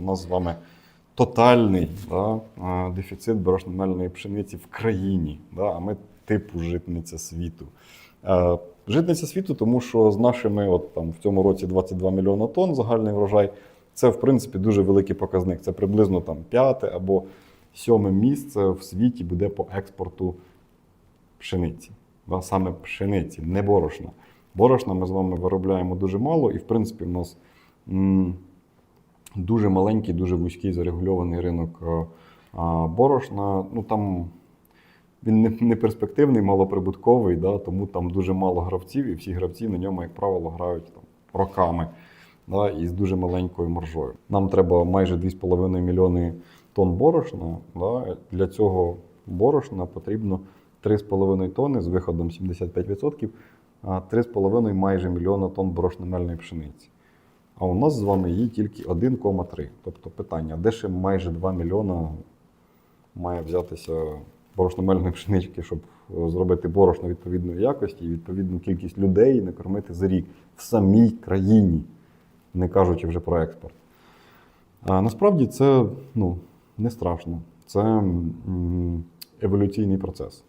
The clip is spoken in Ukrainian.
У нас з вами тотальний да, дефіцит борошно-мельної пшениці в країні, да, а ми типу житниця світу. Е, Житниця світу, тому що з нашими, от там в цьому році 22 мільйона тонн загальний врожай. Це, в принципі, дуже великий показник. Це приблизно там п'яте або сьоме місце в світі буде по експорту пшениці. Да, саме пшениці, не борошна. Борошна ми з вами виробляємо дуже мало, і, в принципі, в нас дуже маленький, дуже вузький зарегульований ринок е, борошна. Ну, там він не, перспективний, малоприбутковий, да, тому там дуже мало гравців, і всі гравці на ньому, як правило, грають там, роками да, і з дуже маленькою маржою. Нам треба майже 2,5 мільйони тонн борошна. Да. Для цього борошна потрібно 3,5 тонни з виходом 75%, 3,5 майже мільйона тонн борошномельної пшениці. А у нас з вами її тільки 1,3. Тобто питання, де ще майже 2 мільйона має взятися борошномельної пшенички, щоб е, зробити борошно відповідної якості і відповідну кількість людей накормити за рік в самій країні, не кажучи вже про експорт. А насправді це ну, не страшно. Це еволюційний процес.